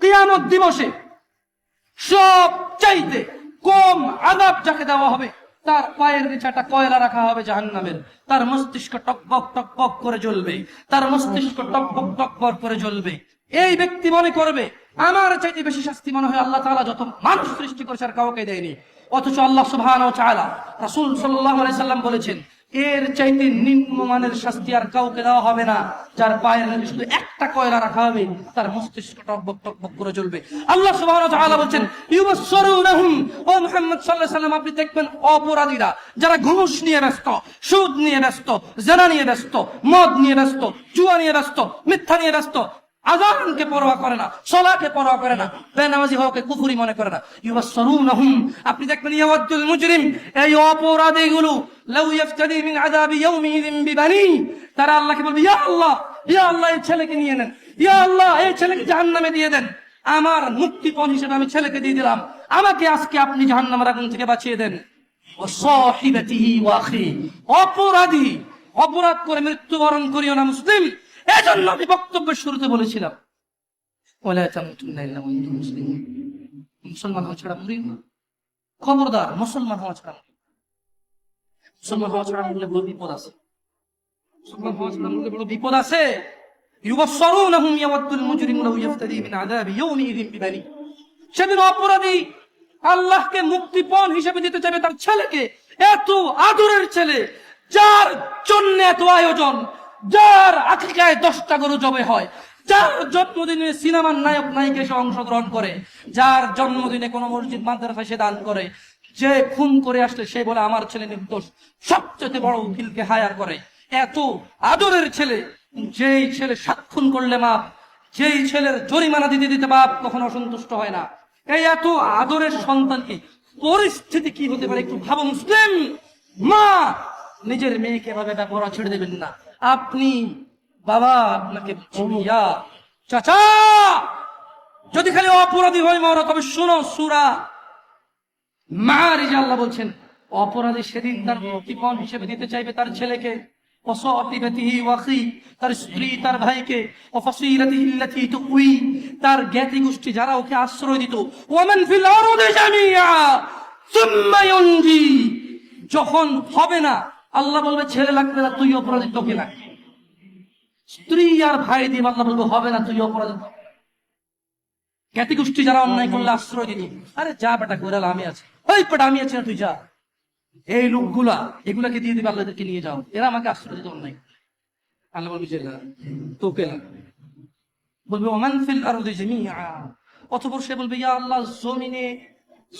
কিয়ামত দিবসে সব চাইতে কম আদাব যাকে দেওয়া হবে, তার পায়ের নিচে একটা কয়লা রাখা হবে জাহান্নামের। তার মস্তিষ্ক টকবক টকবক করে জ্বলবে, তার মস্তিষ্ক টকবক টকবক করে জ্বলবে। এই ব্যক্তি মনে করবে, আমার চাইতে বেশি শাস্তি মনে হয় আল্লাহ তাআলা যত মানুষ সৃষ্টি করেছে আর কাউকে দেয়নি। অথচ আল্লাহ তাআলা, রাসূল আলাইহি সাল্লাম বলেছেন এর চাইতে নিম্নমানের শাস্তি আর কাউকে দেওয়া হবে না। যার পায়ের শুধু একটা কয়লা রাখা হবে, তার মস্তিষ্ক টকবক টকবক করে জ্বলবে আল্লাহ সুবহানাহু ওয়া আপনি দেখবেন অপরাধীরা, যারা ঘুষ নিয়ে ব্যস্ত, সুদ নিয়ে ব্যস্ত, জেনা নিয়ে ব্যস্ত, মদ নিয়ে ব্যস্ত, জুয়া নিয়ে ব্যস্ত, মিথ্যা নিয়ে ব্যস্ত আজানকে পরোয়া করে না, সলাকে পরোয়া করে না, বেনামাজি হওয়াকে কুফুরি মনে করে না। ইউবাসসিরুনাহুম, আপনি দেখবেন ইয়াওয়াদুল মুজরিম, এই অপরাধীগুলো লাউ ইয়া আল্লাহ ইয়া আল্লাহ ছেলেকে নিয়ে নেন। ইয়া আল্লাহ ছেলেকে দিয়ে দেন। আমার মুক্তিপণ হিসেবে আমি ছেলেকে দিয়ে দিলাম। আমাকে আজকে আপনি জাহান্নামের আগুন থেকে বাঁচিয়ে দেন। অপরাধী, অপরাধ করে মৃত্যুবরণ করিও না মুসলিম। এজন্য আমি বক্তব্যের শুরুতে বলেছিলাম মুসলিমুন। হওয়া ছাড়া মরিও না। খবরদার মুসলমান হওয়া ছাড়া। সেদিন অপরাধী আল্লাহকে মুক্তিপণ হিসেবে দিতে চাইবে তার ছেলেকে। এত আদরের ছেলে, যার জন্য এত আয়োজন, যার আকিকায় দশটা গরু জবে হয়, যার জন্মদিনে সিনেমার নায়ক নায়িকা এসে অংশগ্রহণ করে, যার জন্মদিনে কোনো মসজিদ মাদ্রাসা সে দান করে যে খুন করে আসলে সে বলে আমার ছেলে নির্দোষ। সবচেয়ে বড় উকিলকে হায়ার করে। এত আদরের ছেলে, যেই ছেলে সাত খুন করলে মাপ, যেই ছেলের জরিমানা দিতে দিতে বাপ কখনো অসন্তুষ্ট হয় না। এই এত আদরের সন্তানকে পরিস্থিতি কি হতে পারে একটু ভাবো মুসলিম! মা! নিজের মেয়েকে এভাবে ব্যবহার ছেড়ে দেবেন না। আপনি, বাবা, আপনাকে চাচা! যদি খালি অপরাধী হয় মরা তবে শোনো, সুরা মা বলছেন, অপরাধী সেদিন তার হিসেবে দিতে চাইবে তার ছেলেকে। যখন হবে না, আল্লাহ বলবে, ছেলে লাগবে না, তুই অপরাধী, তোকে লাগবে। স্ত্রী আর ভাই দিয়ে আল্লাহ বলবে, হবে না, তুই অপরাধী জ্ঞাতি গোষ্ঠী যারা অন্যায় করলে আশ্রয় দিত। আরে যা বেটা, গোড়াল, আমি আছি। ওই বেটা আমি আছি না, তুই যা। এই লোকগুলা, এগুলাকে দিয়ে দিবে আল্লাহদেরকে নিয়ে যাও। এরা আমাকে আশ্রয় দিতে অন্যায়। আল্লাহ বলবে, যে তোকে বলবে, ওমান ফিল আরদি জামিআ। অতঃপর সে বলবে, ইয়া আল্লাহ, জমিনে,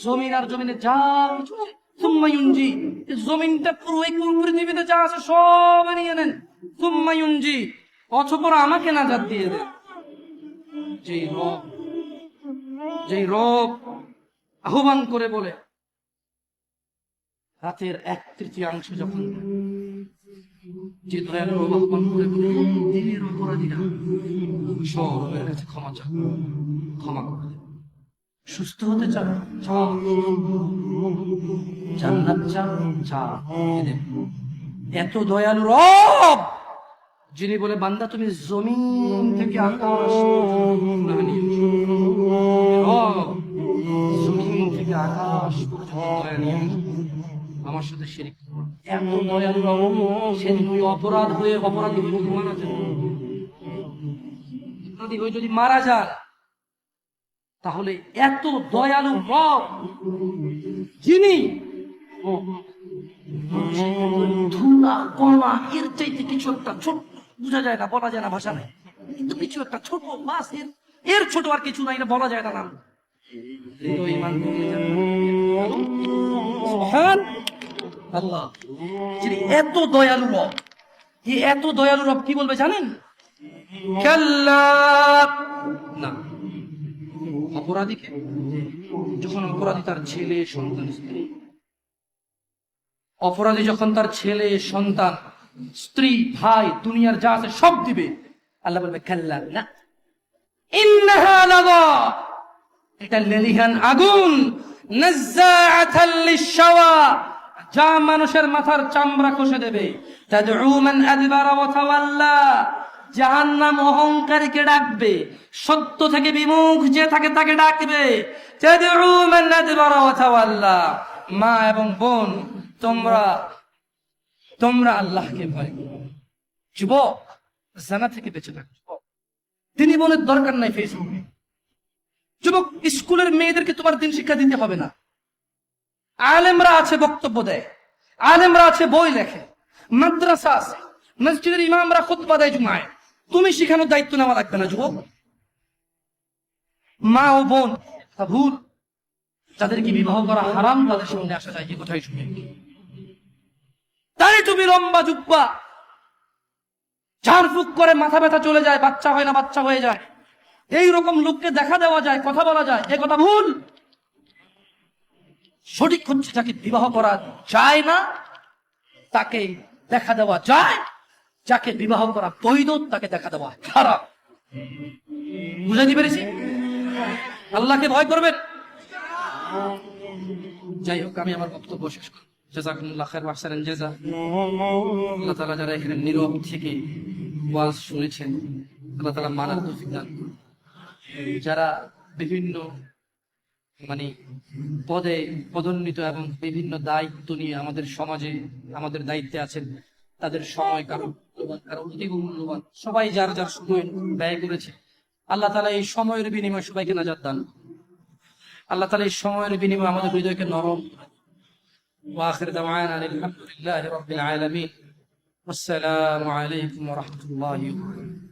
জমিন আর জমিনে যা কিছু সুম্মা ইউনজি। জমিনটা পুরো এই পৃথিবীতে যা আছে, সব নিয়ে নেন সুম্মা ইউনজি। অতঃপর আমাকে নাজাত দিয়ে দেন। যেই রব যেই রব আহ্বান করে বলে রাতের এক তৃতীয়াংশ যখন যে দয়ালু ক্ষমা। সুস্থ হতে চাও এত দয়ালু রব, যিনি বলে, বান্দা, তুমি জমিন থেকে আকাশ জমিন থেকে আকাশ। আমার সাথে শিরিক এত দয়ালু রব সেদিন ওই অপরাধ হয়ে অপরাধী হয়ে যদি মারা যায় হয়ে যদি মারা যায় তাহলে এত দয়ালু রব যিনি ধুলা কণা এর চাইতে কিছু একটা ছোট বোঝা যায় না বলা যায় না ভাষা নেই। কিন্তু কিছু একটা ছোট মাস এর এর ছোট আর কিছু নাই না বলা যায় না নাম। এত দয়ালু রব এই এত দয়ালু রব, কি বলবে জানেন? না। অপরাধীকে? যখন অপরাধী তার ছেলে, সন্তান, স্ত্রী। অপরাধী যখন তার ছেলে, সন্তান, স্ত্রী, ভাই, দুনিয়ার যা আছে সব দিবে। আল্লাহ বলবে, কাল্লা, না। এটা লেলিহান আগুন। যা মানুষের মাথার চামড়া কষে দেবে। তাওয়াল্লা। জাহান্নাম অহংকারীকে ডাকবে। সত্য থেকে বিমুখ যে থাকে তাকে ডাকবে। মা এবং বোন, তোমরা তোমরা আল্লাহকে ভয় যুবক, জানা থেকে বেঁচে থাকো তিনি বোনের দরকার নাই ফেসবুকে যুবক, স্কুলের মেয়েদেরকে তোমার দিন শিক্ষা দিতে হবে না। আলেমরা আছে বক্তব্য দেয়, আলেমরা আছে বই লেখে, মাদ্রাসা আছে, মসজিদের ইমামরা খুতবা দেয় জুমায়। তুমি শিখানোর দায়িত্ব নেওয়া লাগবে না, যুবক। মা ও বোন ভুল। যাদেরকে বিবাহ করা হারাম, তাদের সামনে আসা যায় এই কথাই শুনে। তাই তুমি লম্বা জুব্বা। ঝাড়ফুক করে মাথা ব্যথা চলে যায়, বাচ্চা হয় না, বাচ্চা হয়ে যায়। এই রকম লোককে দেখা দেওয়া যায়, কথা বলা যায়, এ কথা ভুল। সঠিক হচ্ছে যাকে বিবাহ করা যায় না। তাকে দেখা দেওয়া যায়। যাকে বিবাহ করা বৈধ, তাকে দেখা দেওয়া খারাপ বুঝাতে পেরেছি? আল্লাহকে ভয় করবেন? যাই হোক, আমি আমার বক্তব্য শেষ করি। জাজাকুমুল্লাহ খায়ের ওয়াহসানান জাযা আল্লাহ তাআলা যারা এখানে নীরব থেকে ওয়াজ শুনেছেন, আল্লাহ তাআলা মানার তৌফিক দান যারা বিভিন্ন মানে পদে পদোন্নীত এবং বিভিন্ন দায়িত্ব নিয়ে আমাদের সমাজে আমাদের দায়িত্বে আছেন তাদের সময় কারো মূল্যবান কারো অধিক মূল্যবান সবাই যার যার সময় ব্যয় করেছে আল্লাহ তালা এই সময়ের বিনিময়ে সবাইকে নাজার দান আল্লাহ তালা এই সময়ের বিনিময়ে আমাদের হৃদয়কে নরম واخر دعوانا أن الحمد لله رب العالمين والسلام عليكم ورحمه الله وبركاته